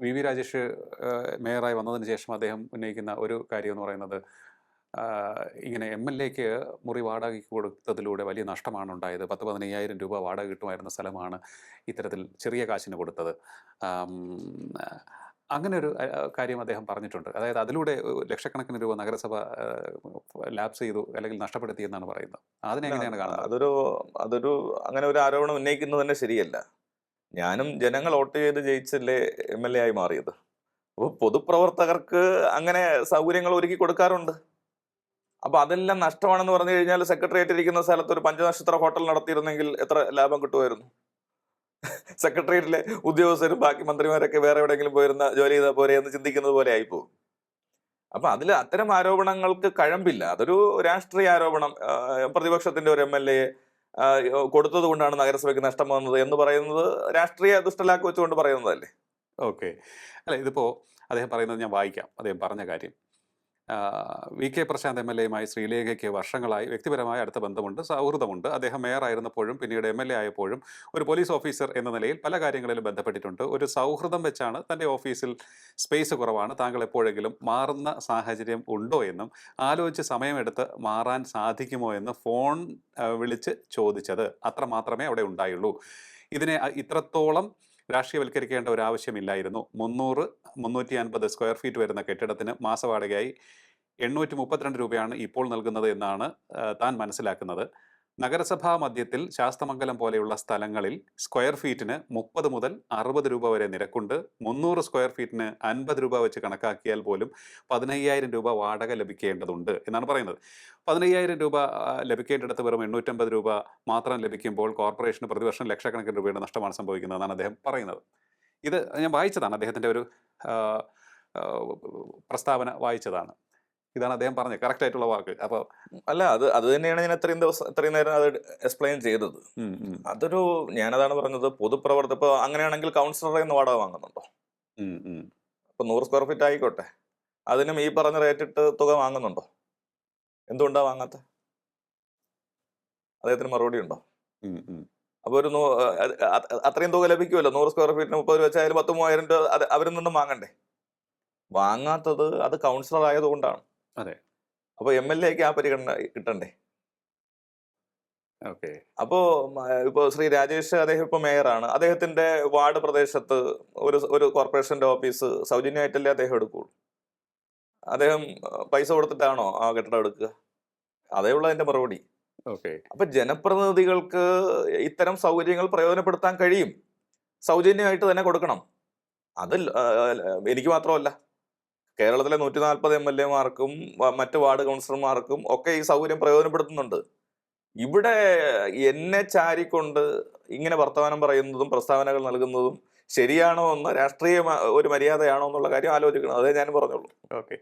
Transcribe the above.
V V Rajesh മേയറായി വന്നതിന് ശേഷം അദ്ദേഹം ഉന്നയിക്കുന്ന ഒരു കാര്യം എന്ന് പറയുന്നത് ഇങ്ങനെ എം എൽ എക്ക് മുറി വാടകയ്ക്ക് കൊടുത്തതിലൂടെ വലിയ നഷ്ടമാണ് ഉണ്ടായത്. പത്ത് പതിനയ്യായിരം രൂപ വാടക കിട്ടുമായിരുന്ന സ്ഥലമാണ് ഇത്തരത്തിൽ ചെറിയ കാശിന് കൊടുത്തത്. അങ്ങനെ ഒരു കാര്യം അദ്ദേഹം പറഞ്ഞിട്ടുണ്ട്. അതായത് അതിലൂടെ ലക്ഷക്കണക്കിന് രൂപ നഗരസഭ ലാപ്സ് ചെയ്തു അല്ലെങ്കിൽ നഷ്ടപ്പെടുത്തി എന്നാണ് പറയുന്നത്. അതിനെങ്ങനെയാണ് കാണുന്നത്? അതൊരു അതൊരു അങ്ങനെ ഒരു ആരോപണം ഉന്നയിക്കുന്നത് തന്നെ ശരിയല്ല. ഞാനും ജനങ്ങൾ വോട്ട് ചെയ്ത് ജയിച്ചല്ലേ എം എൽ എ ആയി മാറിയത്. അപ്പോൾ പൊതുപ്രവർത്തകർക്ക് അങ്ങനെ സൗകര്യങ്ങൾ ഒരുക്കി കൊടുക്കാറുണ്ട്. അപ്പോൾ അതെല്ലാം നഷ്ടമാണെന്ന് പറഞ്ഞു കഴിഞ്ഞാൽ സെക്രട്ടേറിയറ്റ് ഇരിക്കുന്ന സ്ഥലത്ത് ഒരു പഞ്ചനക്ഷത്ര ഹോട്ടൽ നടത്തിയിരുന്നെങ്കിൽ എത്ര ലാഭം കിട്ടുമായിരുന്നു? സെക്രട്ടേറിയറ്റിലെ ഉദ്യോഗസ്ഥരും ബാക്കി മന്ത്രിമാരൊക്കെ വേറെ എവിടെയെങ്കിലും പോയിരുന്ന ജോലി ചെയ്താൽ പോരെ എന്ന് ചിന്തിക്കുന്നത് പോലെ ആയിപ്പോകും അപ്പൊ അതിൽ അത്തരം ആരോപണങ്ങൾക്ക് കഴമ്പില്ല. അതൊരു രാഷ്ട്രീയ ആരോപണം. പ്രതിപക്ഷത്തിന്റെ ഒരു എം എൽ എ കൊടുത്തത് കൊണ്ടാണ് നഗരസഭയ്ക്ക് നഷ്ടം വന്നത് എന്ന് പറയുന്നത് രാഷ്ട്രീയ ദുഷ്ടലാക്ക് വെച്ചുകൊണ്ട് പറയുന്നതല്ലേ? ഓക്കെ. അല്ല ഇതിപ്പോൾ അദ്ദേഹം പറയുന്നത് ഞാൻ വായിക്കാം. അദ്ദേഹം പറഞ്ഞ കാര്യം. V K Prashanth M L എയുമായി ശ്രീലേഖയ്ക്ക് വർഷങ്ങളായി വ്യക്തിപരമായ അടുത്ത ബന്ധമുണ്ട് സൗഹൃദമുണ്ട്. അദ്ദേഹം മേയറായിരുന്നപ്പോഴും പിന്നീട് എം എൽ എ ആയപ്പോഴും ഒരു പോലീസ് ഓഫീസർ എന്ന നിലയിൽ പല കാര്യങ്ങളിലും ബന്ധപ്പെട്ടിട്ടുണ്ട്. ഒരു സൗഹൃദം വെച്ചാണ് തന്റെ ഓഫീസിൽ സ്പേസ് കുറവാണ്. താങ്കൾ എപ്പോഴെങ്കിലും മാറുന്ന സാഹചര്യം ഉണ്ടോ എന്നും ആലോചിച്ച് സമയമെടുത്ത് മാറാൻ സാധിക്കുമോ എന്ന് ഫോൺ വിളിച്ച് ചോദിച്ചത്. അത്ര മാത്രമേ അവിടെ ഉണ്ടായുള്ളൂ. ഇതിനെ ഇത്രത്തോളം രാഷ്ട്രീയവൽക്കരിക്കേണ്ട ഒരു ആവശ്യമില്ലായിരുന്നു മുന്നൂറ് മുന്നൂറ്റി അൻപത് സ്ക്വയർ ഫീറ്റ് വരുന്ന കെട്ടിടത്തിന് മാസവാടകയായി എണ്ണൂറ്റി മുപ്പത്തിരണ്ട് രൂപയാണ് ഇപ്പോൾ നൽകുന്നത് എന്നാണ് താൻ മനസ്സിലാക്കുന്നത്. നഗരസഭാ മധ്യത്തിൽ ശാസ്തമംഗലം പോലെയുള്ള സ്ഥലങ്ങളിൽ സ്ക്വയർ ഫീറ്റിന് മുപ്പത് മുതൽ അറുപത് രൂപ വരെ നിരക്കുണ്ട്. മുന്നൂറ് സ്ക്വയർ ഫീറ്റിന് അൻപത് രൂപ വെച്ച് കണക്കാക്കിയാൽ പോലും പതിനയ്യായിരം രൂപ വാടക ലഭിക്കേണ്ടതുണ്ട് എന്നാണ് പറയുന്നത്. പതിനയ്യായിരം രൂപ ലഭിക്കേണ്ടിടത്ത് വെറും എണ്ണൂറ്റമ്പത് രൂപ മാത്രം ലഭിക്കുമ്പോൾ കോർപ്പറേഷന് പ്രതിവർഷം ലക്ഷക്കണക്കിന് രൂപയുടെ നഷ്ടമാണ് സംഭവിക്കുന്നതെന്നാണ് അദ്ദേഹം പറയുന്നത്. ഇത് ഞാൻ വായിച്ചതാണ്. അദ്ദേഹത്തിന്റെ ഒരു പ്രസ്താവന വായിച്ചതാണ്. ഇതാണ് അദ്ദേഹം പറഞ്ഞത് കറക്റ്റ് ആയിട്ടുള്ള വാക്ക്. അപ്പോൾ അല്ല അത് അത് തന്നെയാണ് ഞാൻ ഇത്രയും ദിവസം ഇത്രയും നേരം അത് എക്സ്പ്ലെയിൻ ചെയ്തത്. അതൊരു ഞാനതാണ് പറഞ്ഞത് പൊതുപ്രവർത്തി ഇപ്പൊ അങ്ങനെയാണെങ്കിൽ കൗൺസിലറെ നിന്ന് വാടക വാങ്ങുന്നുണ്ടോ? ഇപ്പൊ നൂറ് സ്ക്വയർ ഫീറ്റ് ആയിക്കോട്ടെ. അതിനും ഈ പറഞ്ഞ റേറ്റ് ഇട്ട് തുക വാങ്ങുന്നുണ്ടോ? എന്തുകൊണ്ടാ വാങ്ങാത്ത? അദ്ദേഹത്തിന് മറുപടി ഉണ്ടോ? അപ്പൊ ഒരു അത്രയും തുക ലഭിക്കുമല്ലോ? നൂറ് സ്ക്വയർ ഫീറ്റിന് മുപ്പത് രൂപ വെച്ചാൽ പത്ത് മൂവായിരം രൂപ അവരിൽ നിന്നും വാങ്ങണ്ടേ? വാങ്ങാത്തത് അത് കൗൺസിലർ ആയതുകൊണ്ടാണ്. അതെ. അപ്പോൾ എം എൽ എക്ക് ആ പരിഗണന കിട്ടണ്ടേ? ഓക്കെ. അപ്പോ ഇപ്പോ ശ്രീ രാജേഷ് അദ്ദേഹം ഇപ്പൊ മേയറാണ്. അദ്ദേഹത്തിന്റെ വാർഡ് പ്രദേശത്ത് ഒരു ഒരു കോർപ്പറേഷന്റെ ഓഫീസ് സൗജന്യമായിട്ടല്ലേ അദ്ദേഹം എടുക്കുള്ളൂ? അദ്ദേഹം പൈസ കൊടുത്തിട്ടാണോ ആ കെട്ടിടം എടുക്കുക? അതേ ഉള്ള അതിന്റെ മറുപടി. ഓക്കെ. അപ്പൊ ജനപ്രതിനിധികൾക്ക് ഇത്തരം സൗകര്യങ്ങൾ പ്രയോജനപ്പെടുത്താൻ കഴിയും. സൗജന്യമായിട്ട് തന്നെ കൊടുക്കണം. അത് എനിക്ക് മാത്രമല്ല. കേരളത്തിലെ നൂറ്റി നാൽപ്പത് എം എൽ എമാർക്കും മറ്റ് വാർഡ് കൗൺസിലർമാർക്കും ഒക്കെ ഈ സൗകര്യം പ്രയോജനപ്പെടുത്തുന്നുണ്ട്. ഇവിടെ എന്നെ ചാരിക്കൊണ്ട് ഇങ്ങനെ വർത്തമാനം പറയുന്നതും പ്രസ്താവനകൾ നൽകുന്നതും ശരിയാണോ എന്ന് രാഷ്ട്രീയ ഒരു മര്യാദയാണോ എന്നുള്ള കാര്യം ആലോചിക്കണം. അതേ ഞാൻ പറഞ്ഞുള്ളൂ. ഓക്കെ.